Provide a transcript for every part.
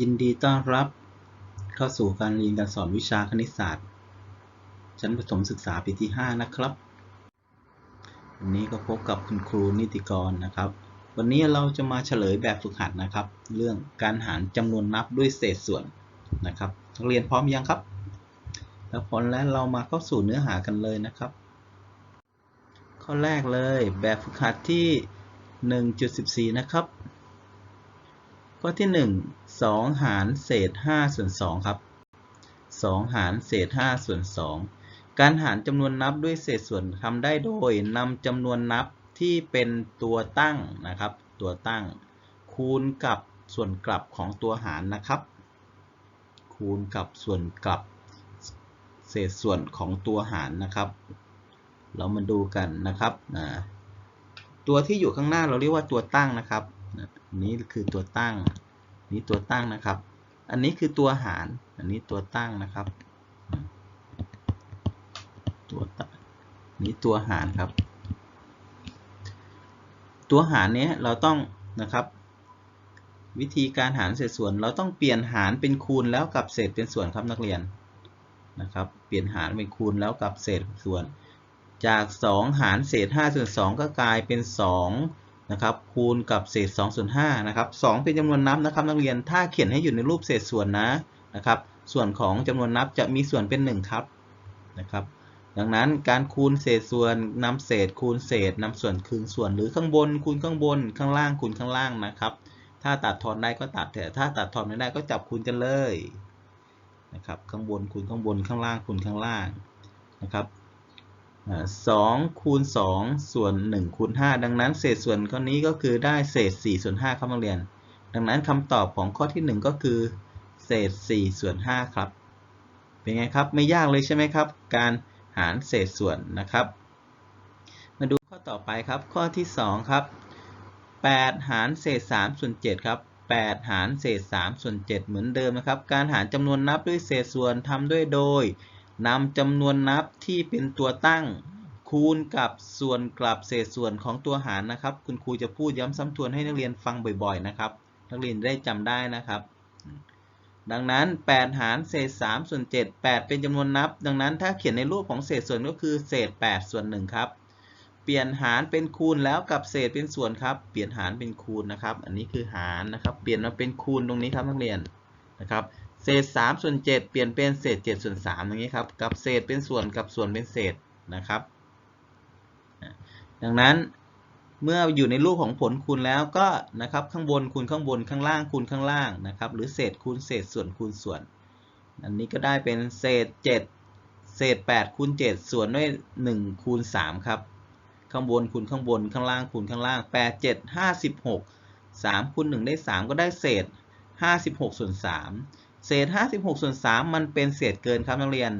ยินดีต้อนรับเข้าสู่การเรียนการสอนวิชาคณิตศาสตร์ ชั้นประถมศึกษาปีที่ 5 นะครับวันนี้ก็พบกับคุณครูนิติกรนะครับ วันนี้เราจะมาเฉลยแบบฝึกหัดนะครับ เรื่องการหารจำนวนนับด้วยเศษส่วนนะครับนักเรียนพร้อมยังครับ แล้วพอแล้วเรามาเข้าสู่เนื้อหากันเลยนะครับ ข้อแรกเลยแบบฝึกหัดที่ 1.14 นะครับ ข้อที่1 2 หารเศษ5ส่วน2ครับ 2 หารเศษ5ส่วน2 การหารจำนวนนับด้วยเศษส่วนทำได้โดยนำจำนวนนับที่เป็นตัวตั้งนะครับ ตัวตั้ง คูณกับส่วนกลับของตัวหารนะครับ คูณกับส่วนกลับ เศษส่วนของตัวหารนะครับ เรามาดูกันนะครับ ตัวที่อยู่ข้างหน้าเราเรียกว่าตัวตั้งนะครับ นี้คือตัวตั้ง นี้ตัวตั้งนะครับ อันนี้คือตัวหาร อันนี้ตัวตั้งนะครับ ตัวตั้งนี้ตัวหารครับ ตัวหารนี้เราต้องนะครับ วิธีการหารเศษส่วน เราต้องเปลี่ยนหารเป็นคูณแล้วกับเศษเป็นส่วนครับนักเรียนนะครับ เปลี่ยนหารเป็นคูณแล้วกับเศษส่วน จาก 2 หารเศษ5ส่วน2ก็กลายเป็น 2 นะครับคูณกับเศษ2ส่วน5นะครับ2เป็นจำนวนนับนะครับนักเรียนถ้าเขียนให้อยู่ในรูปเศษส่วนนะนะครับ ส่วนของจำนวนนับจะมีส่วนเป็น 1 ครับนะครับ ดังนั้นการคูณเศษส่วนนำเศษ คูณเศษนำส่วนคืนส่วนหรือข้างบน คูณข้างบนข้างล่างคูณข้างล่างนะครับ ถ้าตัดทอนได้ก็ตัดแต่ถ้าตัดทอนไม่ได้ก็จับคูณกันเลยนะครับข้างบนคูณข้างบนข้างล่างคูณข้างล่างนะครับ 2คูณ2ส่วน1คูณ5ดังนั้นเศษส่วนข้อนี้ก็คือได้เศษ4ส่วน5ครับนักเรียน ดังนั้นคำตอบของข้อที่ 1 ก็คือเศษ4ส่วน5ครับ เป็นไงครับไม่ยากเลยใช่ไหมครับ การหารเศษส่วนนะครับ มาดูข้อต่อไปครับ ข้อที่ 2 ครับ 8 หารเศษ3ส่วน7ครับ8 หารเศษ3ส่วน7เหมือนเดิมนะครับ การหารจำนวนนับด้วยเศษส่วนทำด้วยโดย นำจำนวนนับที่เป็นตัวตั้ง คูณกับส่วนกลับเศษส่วนของตัวหารนะครับ คุณครูจะพูดย้ำซ้ำทวนให้นักเรียนฟังบ่อยๆนะครับ นักเรียนได้จำได้นะครับ ดังนั้น 8 หารเศษ3ส่วน7 8 เป็นจำนวนนับ ดังนั้นถ้าเขียนในรูปของเศษส่วนก็คือเศษ 8 ส่วน1ครับเปลี่ยนหารเป็นคูณแล้วกับเศษเป็นส่วนครับ เปลี่ยนหารเป็นคูณนะครับ อันนี้คือหารนะครับ เปลี่ยนมาเป็นคูณตรงนี้ครับนักเรียนนะครับ เศษ3ส่วน7เปลี่ยนเป็นเศษ7ส่วน3อย่างนี้ครับ กับเศษเป็นส่วนกับส่วนเป็นเศษนะครับ ดังนั้นเมื่ออยู่ในรูปของผลคูณแล้วก็นะครับข้างบนคูณข้างบนข้างล่างคูณข้างล่างนะครับ หรือเศษคูณเศษส่วนคูณส่วน อันนี้ก็ได้เป็นเศษ 7 เศษ8คูณ7ส่วนด้วย1คูณ3ครับข้างบนคูณข้างบนข้างล่างคูณข้างล่าง 8 7 56 3คูณ1ได้ 3 ก็ได้เศษ 56ส่วน3 เศษ 56 ส่วน 3 มันเป็นเศษเกินครับนักเรียน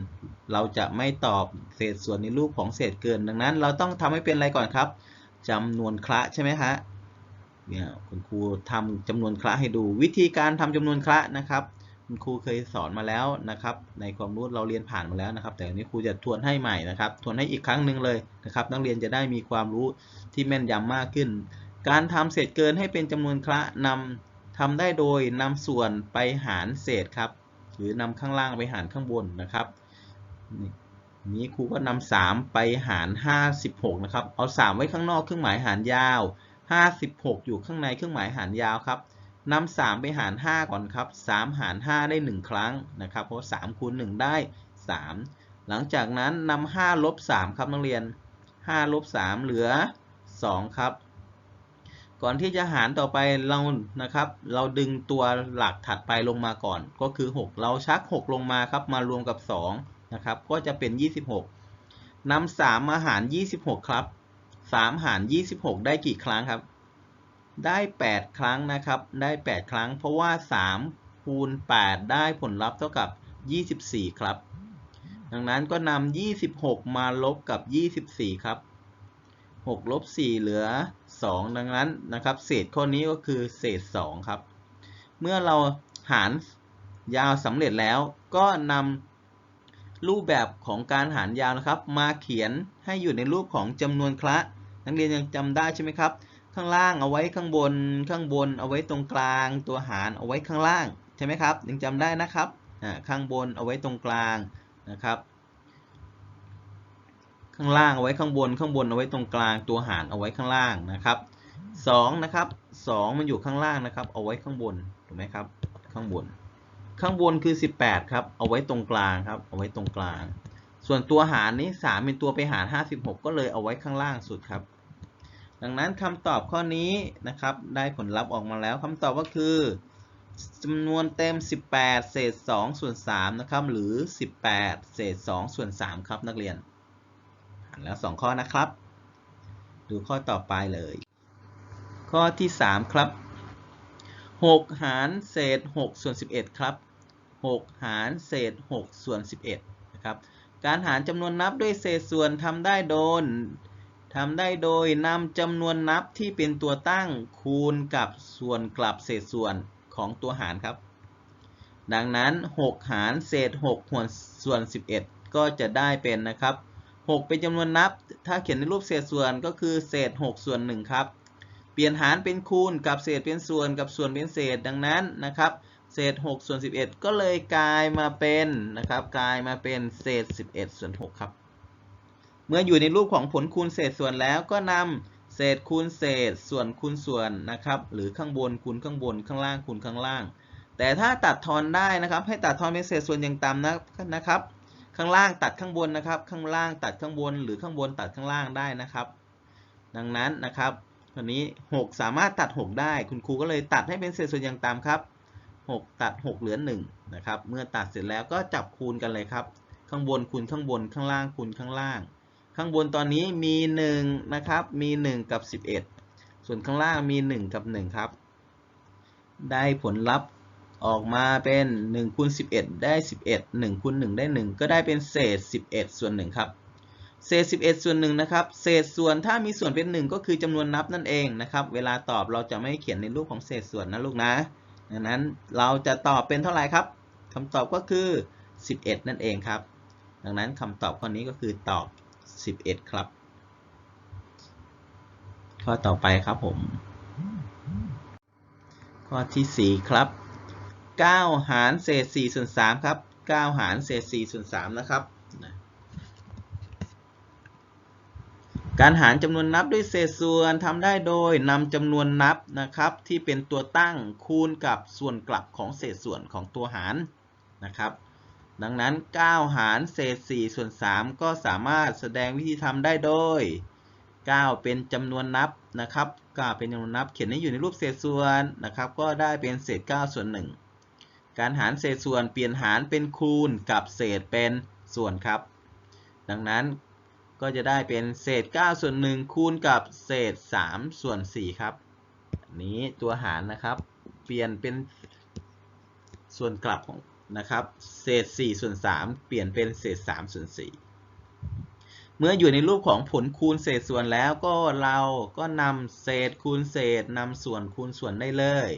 เราจะไม่ตอบเศษส่วนในรูปของเศษเกิน ดังนั้น เราต้องทำให้เป็นอะไรก่อนครับจำนวนคละใช่ไหมฮะเนี่ยคุณครูทำจำนวนคละให้ดูวิธีการทำจำนวนคละนะครับ คุณครูเคยสอนมาแล้วนะครับ ในความรู้เราเรียนผ่านมาแล้วนะครับ แต่วันนี้ครูจะทวนให้ใหม่นะครับ ทวนให้อีกครั้งหนึ่งเลยนะครับ นักเรียนจะได้มีความรู้ที่แม่นยำมากขึ้น การทำเศษเกินให้เป็นจำนวนคละนำ ทำได้โดยนำส่วนไปหารเศษครับ หรือนำข้างล่างไปหารข้างบนนะครับนี้ครูก็นำ3ไปหาร56นะครับ เอา3ไว้ข้างนอกเครื่องหมายหารยาว56อยู่ข้างในเครื่องหมายหารยาวครับนำ3ไปหาร5ก่อนครับ3หาร5ได้1ครั้งนะครับ เพราะ3คูณ1ได้3หลังจากนั้นนำ5ลบ3ครับนักเรียน5ลบ3เหลือ2ครับ ก่อนที่จะหารต่อไปเรานะครับ เราดึงตัวหลักถัดไปลงมาก่อน ก็คือ 6 เราชัก 6 ลงมาครับมารวมกับ2นะครับก็จะเป็น 26นำ3มาหาร 26 ครับ 3 หาร 26 ได้กี่ครั้งครับ ได้ 8 ครั้งนะครับ ได้ 8 ครั้ง เพราะว่า 3 คูณ 8 ได้ผลลัพธ์เท่ากับ 24 ครับ ดังนั้นก็นำ26 มาลบกับ 24 ครับ 6ลบ4เหลือ 2 ดังนั้นนะครับ เศษข้อนี้ก็คือเศษ 2 ครับ เมื่อเราหารยาวสำเร็จแล้วก็นำรูปแบบของการหารยาวนะครับ มาเขียนให้อยู่ในรูปของจำนวนคละ นักเรียนยังจำได้ใช่ไหมครับ ข้างล่างเอาไว้ข้างบน ข้างบนเอาไว้ตรงกลาง ตัวหารเอาไว้ข้างล่างใช่ไหมครับ ยังจำได้นะครับข้างบนเอาไว้ตรงกลางนะครับ ข้างล่างเอาไว้ข้างบน ข้างบนเอาไว้ตรงกลาง ตัวหารเอาไว้ข้างล่างนะครับสองนะครับสองมันอยู่ข้างล่างนะครับ เอาไว้ข้างบน ถูกไหมครับ ข้างบน ข้างบนคือ 18 ครับ เอาไว้ตรงกลางครับ เอาไว้ตรงกลาง ส่วนตัวหารนี้ 3 เป็นตัวไปหาร 56 ก็เลยเอาไว้ข้างล่างสุดครับ ดังนั้นคำตอบข้อนี้นะครับ ได้ผลลัพธ์ออกมาแล้วคำตอบก็คือจำนวนเต็ม 18 เศษ 2 ส่วน 3 นะครับ หรือ 18 เศษ 2 ส่วน 3 ครับนักเรียน แล้ว2ข้อนะครับ ดูข้อต่อไปเลย ข้อที่ 3 ครับ 6 หารเศษ6ส่วน11 ครับ 6 หารเศษ6ส่วน11 นะครับ การหารจำนวนนับด้วยเศษส่วนทำได้โดยทำได้โดยนำจำนวนนับที่เป็นตัวตั้งคูณกับส่วนกลับเศษส่วนของตัวหารครับ ดังนั้น 6 หารเศษ6ส่วนส่วน11 ก็จะได้เป็นนะครับ 6 เป็นจำนวนนับ ถ้าเขียนในรูปเศษส่วนก็คือเศษ 6 ส่วน 1 ครับ เปลี่ยนหารเป็นคูณกับเศษเป็นส่วนกับส่วนเป็นเศษดังนั้นนะครับเศษ 6 ส่วน 11 ก็เลยกลายมาเป็นนะครับกลายมาเป็นเศษ 11 ส่วน 6 ครับ เมื่ออยู่ในรูปของผลคูณเศษส่วนแล้วก็นำเศษคูณเศษส่วนคูณส่วนนะครับหรือข้างบนคูณข้างบนข้างล่างคูณข้างล่าง แต่ถ้าตัดทอนได้นะครับ ให้ตัดทอนเป็นเศษส่วนอย่างต่ำนะนะครับ ข้างล่างตัดข้างบนนะครับ ข้างล่างตัดข้างบน หรือข้างบนตัดข้างล่างได้นะครับ ดังนั้นนะครับวันนี้ 6 สามารถตัด 6 ได้ คุณครูก็เลยตัดให้เป็นเศษส่วนอย่างต่ำครับ 6 ตัด 6 เหลือ1นะครับ เมื่อตัดเสร็จแล้วก็จับคูณกันเลยครับ ข้างบนคูณข้างบน ข้างล่างคูณข้างล่าง ข้างบนตอนนี้มี1นะครับ มี 1 กับ 11 ส่วนข้างล่างมี 1 กับ 1 ครับ ได้ผลลัพธ์ ออกมาเป็น1คูณ11 ได้ 11 1คูณ1ได้ 1 ก็ได้เป็นเศษ 11 ส่วน1ครับ เศษ 11 ส่วน1นะครับ เศษส่วนถ้ามีส่วนเป็น 1 ก็คือจำนวนนับนั่นเองนะครับ เวลาตอบเราจะไม่เขียนในรูปของเศษส่วนนะลูกนะ ดังนั้นเราจะตอบเป็นเท่าไหร่ครับคำตอบก็คือ 11 นั่นเองครับ ดังนั้นคำตอบข้อนี้ก็คือตอบ 11 ครับ ข้อต่อไปครับผม ข้อที่ 4 ครับ 9 หารเศษ4ส่วน3ครับ 9 หารเศษ4ส่วน3นะครับการหารจำนวนนับด้วยเศษส่วนทำได้โดยนำจำนวนนับนะครับที่เป็นตัวตั้งคูณกับส่วนกลับของเศษส่วนของตัวหารนะครับดังนั้น 9 หารเศษ4ส่วน 3 ก็สามารถแสดงวิธีทำได้โดย 9 เป็นจำนวนนับนะครับ9เป็นจำนวนนับเขียนให้อยู่ในรูปเศษส่วนนะครับก็ได้เป็นเศษ 9 ส่วน 1 การหารเศษส่วนเปลี่ยนหารเป็นคูณกับเศษเป็นส่วนครับ ดังนั้นก็จะได้เป็นเศษ 9 ส่วน 1 คูณกับเศษ 3 ส่วน 4 ครับ อันนี้ตัวหารนะครับ เปลี่ยนเป็นส่วนกลับของนะครับ เศษ 4 ส่วน 3 เปลี่ยนเป็นเศษ 3 ส่วน 4 เมื่ออยู่ในรูปของผลคูณเศษส่วนแล้วก็เราก็นำเศษคูณเศษนำส่วนคูณส่วนได้เลย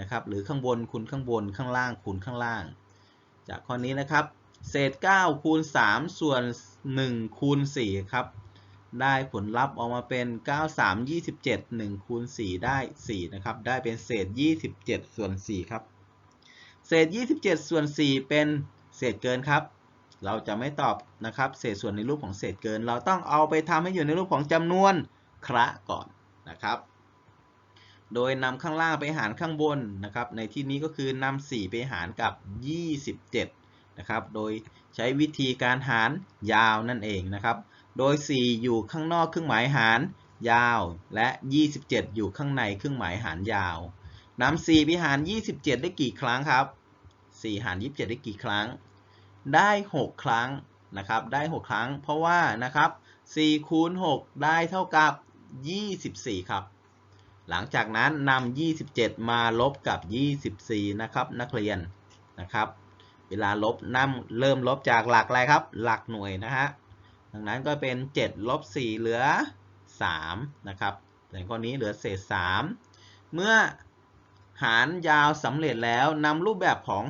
นะครับ หรือข้างบนคูณข้างบนข้างล่างคูณข้างล่าง จากข้อนี้นะครับ เศษ 9 คูณ 3 ส่วน 1 คูณ 4 ครับ ได้ผลลัพธ์ออกมาเป็น 9 3 27 1 คูณ 4 ได้ 4 นะครับ ได้เป็นเศษ 27 ส่วน 4 ครับ เศษ 27 ส่วน 4 เป็นเศษเกินครับ เราจะไม่ตอบนะครับ เศษส่วนในรูปของเศษเกิน เราต้องเอาไปทำให้อยู่ในรูปของจำนวนคระก่อนนะครับ โดยนำข้างล่างไปหารข้างบนนะครับ ในที่นี้ก็คือนำ4ไปหารกับ 27 นะครับ โดยใช้วิธีการหารยาวนั่นเองนะครับ โดย 4 อยู่ข้างนอกเครื่องหมายหารยาว และ 27 อยู่ข้างในเครื่องหมายหารยาวนำ4ไปหาร 27 ได้กี่ครั้งครับ 4 หาร 27 ได้กี่ครั้ง ได้ 6 ครั้งนะครับ ได้ 6 ครั้ง เพราะว่านะครับ4คูณ6ได้เท่ากับ 24 ครับ หลังจากนั้นนำ27 มาลบกับ 24 นะครับ นักเรียนนะครับ เวลาลบนำเริ่มลบจากหลักอะไรครับ หลักหน่วยนะฮะดังนั้นก็เป็น 7 ลบ 4 เหลือ 3 นะครับในข้อนี้เหลือเศษ 3 เมื่อหารยาวสำเร็จแล้วนำรูปแบบของ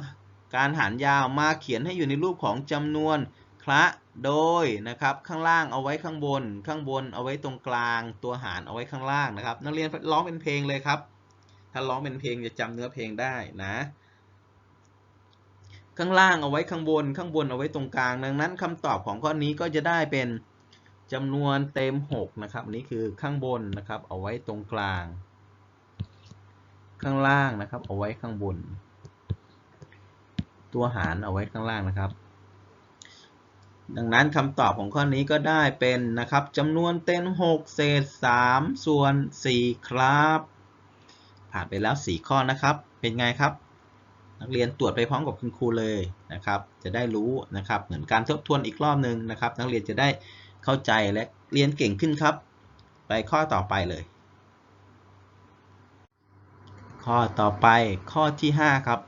การหารยาวมาเขียนให้อยู่ในรูปของจำนวนคละ โดยนะครับข้างล่างเอาไว้ข้างบน ข้างบนเอาไว้ตรงกลาง ตัวหารเอาไว้ข้างล่างนะครับ นักเรียนร้องเป็นเพลงเลยครับ ถ้าร้องเป็นเพลงจะจำเนื้อเพลงได้นะ ข้างล่างเอาไว้ข้างบน ข้างบนเอาไว้ตรงกลาง ดังนั้นคำตอบของข้อนี้ก็จะได้เป็นจำนวนเต็ม 6 นะครับอันนี้คือข้างบนนะครับ เอาไว้ตรงกลาง ข้างล่างนะครับ เอาไว้ข้างบน ตัวหารเอาไว้ข้างล่างนะครับ ดังนั้นคำตอบของข้อนี้ก็ได้เป็นนะครับจำนวนเต็ม6เศษ3ส่วน 4 ครับ ผ่านไปแล้ว 4 ข้อนะครับ เป็นไงครับ นักเรียนตรวจไปพร้อมกับคุณครูเลยนะครับ จะได้รู้นะครับ เหมือนการทบทวนอีกรอบหนึ่งนะครับ นักเรียนจะได้เข้าใจและเรียนเก่งขึ้นครับ ไปข้อต่อไปเลย ข้อต่อไปข้อที่ 5 ครับ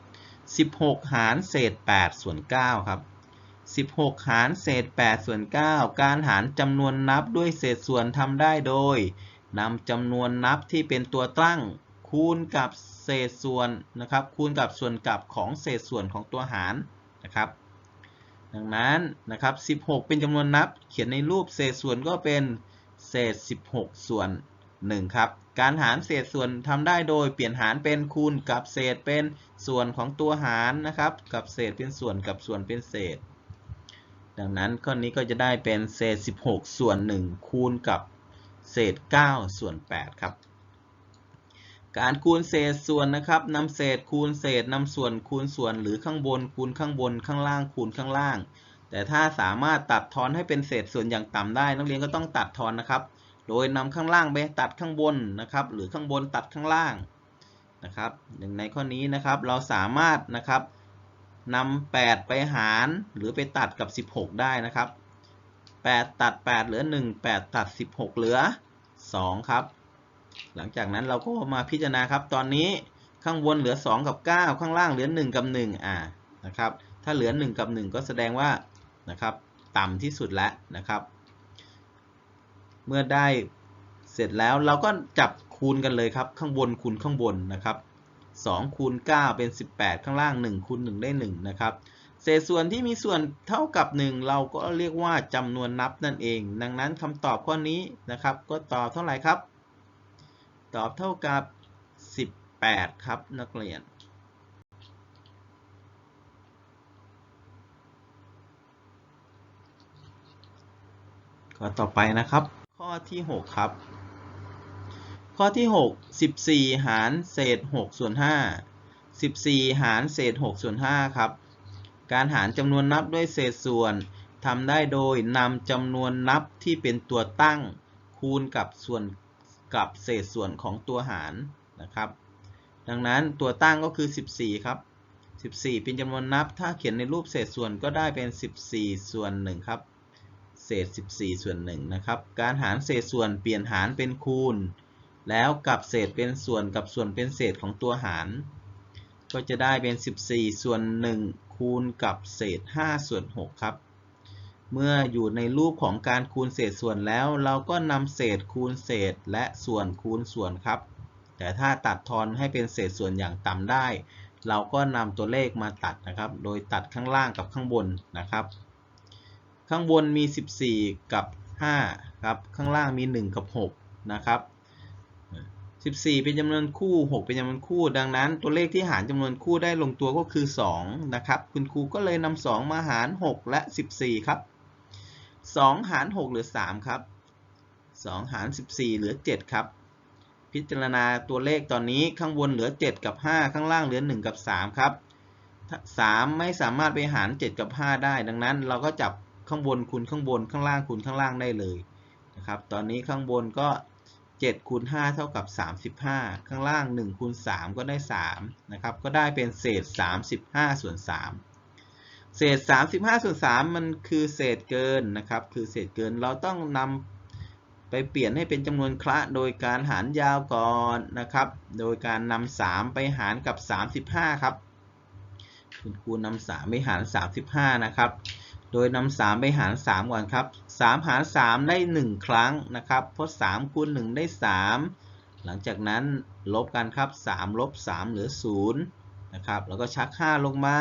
16 หารเศษ 8 ส่วน 9 ครับ 16 หารเศษ8ส่วน 9 การหารจำนวนนับด้วยเศษส่วนทำได้โดยนำจำนวนนับที่เป็นตัวตั้ง คูณกับเศษส่วนนะครับคูณกับส่วนกลับของเศษส่วนของตัวหารนะครับ ดังนั้นนะครับ 16 เป็นจำนวนนับ เขียนในรูปเศษส่วนก็เป็นเศษ 16 ส่วน 1 ครับ การหารเศษส่วนทำได้โดยเปลี่ยนหารเป็นคูณกับเศษเป็นส่วนของตัวหารนะครับ กับเศษเป็นส่วนกับส่วนเป็นเศษ ดังนั้นข้อนี้ก็จะได้เป็นเศษ 16 ส่วน 1 คูณกับเศษ 9 ส่วน 8 ครับ การคูณเศษส่วนนะครับนำเศษคูณเศษนำส่วนคูณส่วนหรือข้างบนคูณข้างบนข้างล่างคูณข้างล่าง แต่ถ้าสามารถตัดทอนให้เป็นเศษส่วนอย่างต่ำได้ นักเรียนก็ต้องตัดทอนนะครับ โดยนำข้างล่างไปตัดข้างบนนะครับ หรือข้างบนตัดข้างล่างนะครับอย่งในข้อนี้นะครับเราสามารถนะครับ นำ8 ไปหารหรือไปตัดกับ 16 ได้นะครับ 8 ตัด 8 เหลือ 1 8 ตัด 16 เหลือ 2 ครับ หลังจากนั้นเราก็มาพิจารณาครับ ตอนนี้ข้างบนเหลือ 2 กับ 9 ข้างล่างเหลือ 1 กับ 1 อ่า นะครับ ถ้าเหลือ 1 กับ 1 ก็แสดงว่า นะครับ ต่ำที่สุดแล้วนะครับ เมื่อได้เสร็จแล้วเราก็จับคูณกันเลยครับ ข้างบนคูณข้างบนนะครับ 2คูณ9เป็น 18 ข้างล่าง1คูณ1ได้1นะครับเศษส่วนที่มีส่วนเท่ากับ 1 เราก็เรียกว่าจำนวนนับนั่นเอง ดังนั้นคำตอบข้อนี้นะครับ ก็ตอบเท่าไหร่ครับ ตอบเท่ากับ 18 ครับนักเรียน ข้อต่อไปนะครับ ข้อที่ 6 ครับ ข้อที่ 6 14 หารเศษ6ส่วน5 14 หารเศษ6ส่วน5ครับ การหารจำนวนนับด้วยเศษส่วนทำได้โดยนำจำนวนนับที่เป็นตัวตั้ง คูณกับส่วนกับเศษส่วนของตัวหารนะครับ ดังนั้นตัวตั้งก็คือ 14 ครับ 14 เป็นจำนวนนับ ถ้าเขียนในรูปเศษส่วนก็ได้เป็น 14 ส่วน1ครับ เศษ 14 ส่วน1นะครับ การหารเศษส่วนเปลี่ยนหารเป็นคูณ แล้วกับเศษเป็นส่วนกับส่วนเป็นเศษของตัวหาร ก็จะได้เป็น 14 ส่วน 1 คูณกับเศษ 5 ส่วน 6 ครับ เมื่ออยู่ในรูปของการคูณเศษส่วนแล้ว เราก็นำเศษคูณเศษและส่วนคูณส่วนครับ แต่ถ้าตัดทอนให้เป็นเศษส่วนอย่างต่ำได้ เราก็นำตัวเลขมาตัดนะครับ โดยตัดข้างล่างกับข้างบนนะครับ ข้างบนมี 14 กับ 5 ครับ ข้างล่างมี 1 กับ 6 นะครับ 14 เป็นจำนวนคู่ 6 เป็นจำนวนคู่ ดังนั้น ตัวเลขที่หารจำนวนคู่ได้ลงตัวก็คือ 2 นะครับ คุณครูก็เลยนำ2มาหาร 6 และ 14 ครับ 2 หาร 6 เหลือ 3 ครับ 2 หาร 14 เหลือ 7 ครับ พิจารณาตัวเลขตอนนี้ข้างบนเหลือ 7 กับ 5 ข้างล่างเหลือ 1 กับ 3 ครับ 3 ไม่สามารถไปหาร 7 กับ 5 ได้ ดังนั้นเราก็จับข้างบนคูณข้างบนข้างล่างคูณข้างล่างได้เลยนะครับ ตอนนี้ข้างบนก็ 7คูณ5เท่ากับ 35 ข้างล่าง 1คูณ3ก็ได้3นะครับ ก็ได้เป็นเศษ 35 ส่วน 3 เศษ 35 ส่วน 3 มันคือเศษเกินนะครับ คือเศษเกิน เราต้องนำไปเปลี่ยนให้เป็นจำนวนคละโดยการหารยาวก่อนนะครับ โดยการนำ3ไปหารกับ 35 ครับ คุณครูนำ3ไปหาร 35 นะครับ โดยนำ3ไปหาร 3 ก่อนครับ 3 หาร 3 ได้ 1 ครั้งนะครับเพราะ3คูณ1ได้ 3 หลังจากนั้นลบกันครับ 3 ลบ 3 เหลือ 0 นะครับ แล้วก็ชัก 5 ลงมา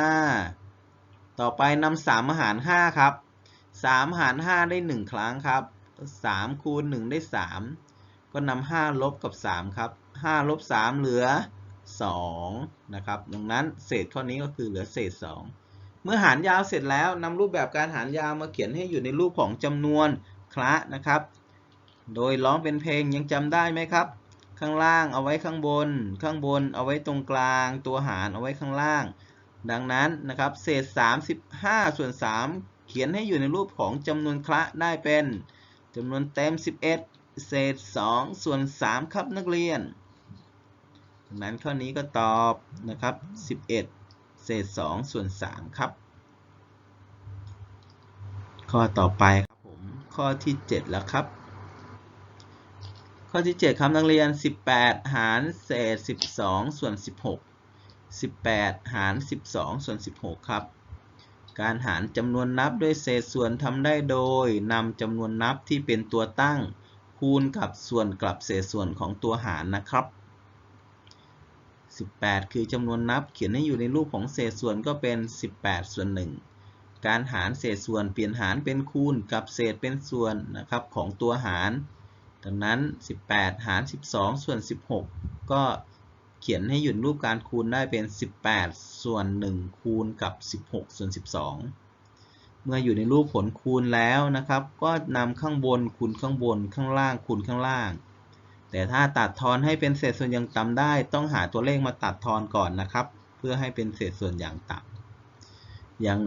ต่อไปนำ3มาหาร 5 ครับ 3 หาร 5 ได้ 1 ครั้งครับ 3 คูณ 1 ได้ 3 ก็นำ5 ลบกับ 3 ครับ 5 ลบ 3 เหลือ 2 นะครับ ดังนั้นเศษข้อนี้ก็คือเหลือเศษ 2 เมื่อหารยาวเสร็จแล้วนำรูปแบบการหารยาวมาเขียนให้อยู่ในรูปของจำนวนคละนะครับ โดยร้องเป็นเพลงยังจำได้ไหมครับ ข้างล่างเอาไว้ข้างบน ข้างบนเอาไว้ตรงกลาง ตัวหารเอาไว้ข้างล่าง ดังนั้นนะครับเศษ 35 ส่วน 3 เขียนให้อยู่ในรูปของจำนวนคละได้เป็นจำนวนเต็ม 11 เศษ 2 ส่วน 3 ครับนักเรียนดังนั้นข้อนี้ก็ตอบนะครับ 11 เศษ 2 ส่วน 3 ครับ ข้อต่อไปครับผมข้อที่ 7 แล้วครับ ข้อที่ 7ครับนักเรียน 18 หารเศษ 12 ส่วน 16 18 หาร 12 ส่วน 16 ครับ การหารจำนวนนับด้วยเศษส่วนทำได้โดยนำจำนวนนับที่เป็นตัวตั้งคูณกับส่วนกลับเศษส่วนของตัวหารนะครับ 18 คือจำนวนนับเขียนให้อยู่ในรูปของเศษส่วนก็เป็น 18 ส่วน 1 การหารเศษส่วนเปลี่ยนหารเป็นคูณกับเศษเป็นส่วนนะครับของตัวหาร ดังนั้น 18 หาร 12 ส่วน 16 ก็เขียนให้อยู่ในรูปการคูณได้เป็น 18 ส่วน 1 คูณกับ 16 ส่วน 12 เมื่ออยู่ในรูปผลคูณแล้วนะครับ ก็นำข้างบนคูณข้างบนข้างล่างคูณข้างล่าง แต่ถ้าตัดทอนให้เป็นเศษส่วนอย่างต่ำได้ ต้องหาตัวเลขมาตัดทอนก่อนนะครับ เพื่อให้เป็นเศษส่วนอย่างต่ำอย่าง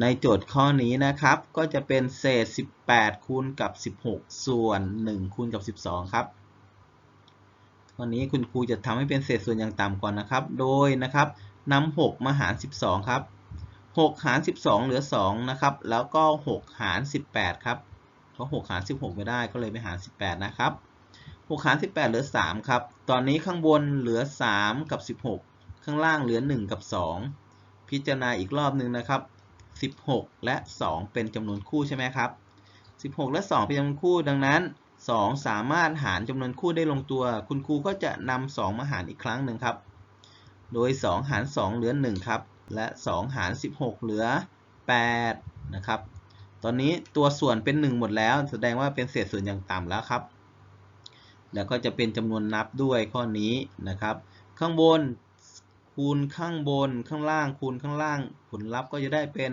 ในโจทย์ข้อนี้นะครับ ก็จะเป็นเศษ 18 คูณกับ 16 ส่วน 1 คูณกับ 12 ครับข้อนี้คุณครูจะทำให้เป็นเศษส่วนอย่างต่ำก่อนนะครับ โดยนะครับนำ6มาหาร 12 ครับ 6 หาร 12 เหลือ 2 นะครับ แล้วก็ 6 หาร 18 ครับเพราะ6หาร 16 ไม่ได้ก็เลยไปหาร 18 นะครับ 6 หาร 18 เหลือ 3 ครับ ตอนนี้ข้างบนเหลือ 3 กับ 16 ข้างล่างเหลือ 1 กับ 2 พิจารณาอีกรอบหนึ่งนะครับ 16 และ 2 เป็นจำนวนคู่ใช่ไหมครับ 16 และ 2 เป็นจำนวนคู่ ดังนั้น 2 สามารถหารจำนวนคู่ได้ลงตัว คุณครูก็จะนำ2มาหารอีกครั้งหนึ่งครับ โดย 2 หาร 2 เหลือ 1 ครับ และ 2 หาร 16 เหลือ 8 นะครับ ตอนนี้ตัวส่วนเป็น 1 หมดแล้ว แสดงว่าเป็นเศษส่วนอย่างต่ำแล้วครับ แล้วก็จะเป็นจำนวนนับด้วยข้อนี้นะครับ ข้างบนคูณข้างบนข้างล่างคูณข้างล่าง ผลลัพธ์ก็จะได้เป็น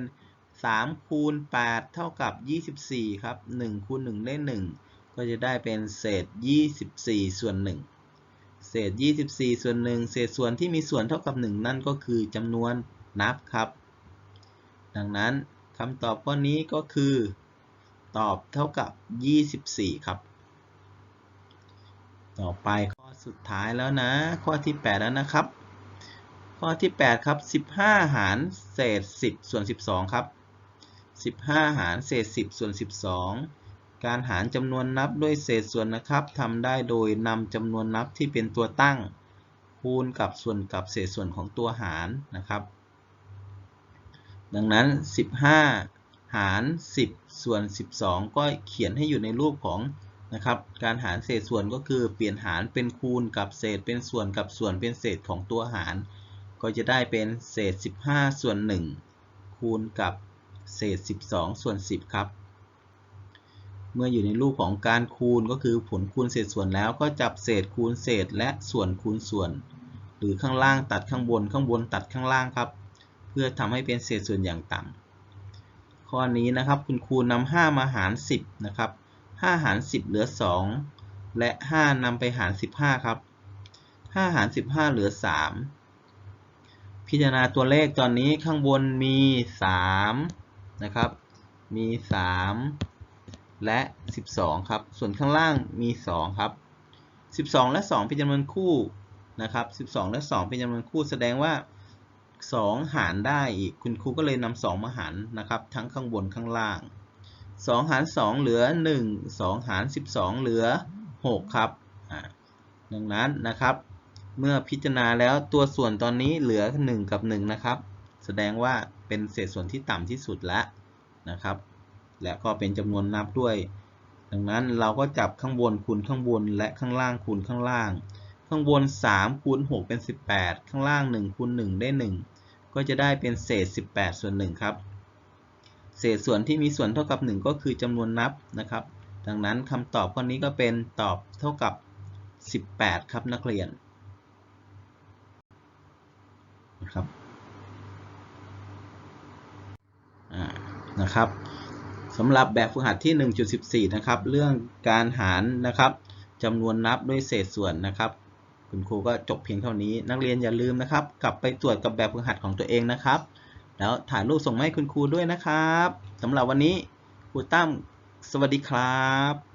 3 คูณ 8 เท่ากับ 24 ครับ 1 คูณ 1 ได้ 1 ก็จะได้เป็นเศษ 24 ส่วน 1 เศษ 24 ส่วน 1 เศษส่วนที่มีส่วนเท่ากับ 1 นั่นก็คือจำนวนนับครับ ดังนั้นคำตอบข้อนี้ก็คือ ตอบเท่ากับ 24 ครับ ต่อไปข้อสุดท้ายแล้วนะ ข้อที่ 8 แล้วนะครับ ข้อที่ 8 ครับ 15 หารเศษ 10 ส่วน 12 ครับ 15 หารเศษ 10 ส่วน 12 การหารจำนวนนับด้วยเศษส่วนนะครับทำได้โดยนำจำนวนนับที่เป็นตัวตั้ง คูณกับส่วนกับเศษส่วนของตัวหารนะครับ ดังนั้น 15 หาร 10 ส่วน 12 ก็เขียนให้อยู่ในรูปของ นะครับ การหารเศษส่วนก็คือเปลี่ยนหารเป็นคูณกับเศษเป็นส่วนกับส่วนเป็นเศษของตัวหาร ก็จะได้เป็นเศษ 15 ส่วน 1 คูณกับเศษ 12 ส่วน 10 ครับ เมื่ออยู่ในรูปของการคูณก็คือผลคูณเศษส่วนแล้วก็จับเศษคูณเศษและส่วนคูณส่วน หรือข้างล่างตัดข้างบนข้างบนตัดข้างล่างครับ เพื่อทำให้เป็นเศษส่วนอย่างต่ำข้อนี้นะครับคุณครูนำ5มาหาร 10 นะครับ 5 หาร 10 เหลือ 2 และ 5นำไปหาร 15 ครับ 5 หาร 15 เหลือ 3 พิจารณาตัวเลขตอนนี้ข้างบนมี 3 นะครับ มี 3 และ 12 ครับ ส่วนข้างล่างมี 2 ครับ 12 และ 2 เป็นจำนวนคู่นะครับ 12 และ 2 เป็นจำนวนคู่แสดงว่า 2 หารได้อีก คุณครูก็เลยนำ2มาหารนะครับ ทั้งข้างบนข้างล่าง 2 หาร 2 เหลือ 1 2 หาร 12 เหลือ 6 ครับดังนั้นนะครับ เมื่อพิจารณาแล้วตัวส่วนตอนนี้เหลือ 1 กับ 1 นะครับ แสดงว่าเป็นเศษส่วนที่ต่ำที่สุดแล้วนะครับ และก็เป็นจำนวนนับด้วย ดังนั้นเราก็จับข้างบนคูณข้างบนและข้างล่างคูณข้างล่าง ข้างบน 3 คูณ 6 เป็น 18 ข้างล่าง 1 คูณ 1 ได้ 1 ก็จะได้เป็นเศษ 18 ส่วน 1 ครับ เศษส่วนที่มีส่วนเท่ากับ 1 ก็คือจำนวนนับนะครับ ดังนั้นคำตอบข้อนี้ก็เป็นตอบเท่ากับ 18 ครับนักเรียนนะครับนะครับสำหรับแบบฝึกหัดที่ 1.14 นะครับ เรื่องการหารนะครับจำนวนนับด้วยเศษส่วนนะครับ คุณครูก็จบเพียงเท่านี้ นักเรียนอย่าลืมนะครับ กลับไปตรวจกับแบบฝึกหัดของตัวเองนะครับ แล้วถ่ายรูปส่งมาให้คุณครูด้วยนะครับสำหรับวันนี้ครูตั้มสวัสดีครับ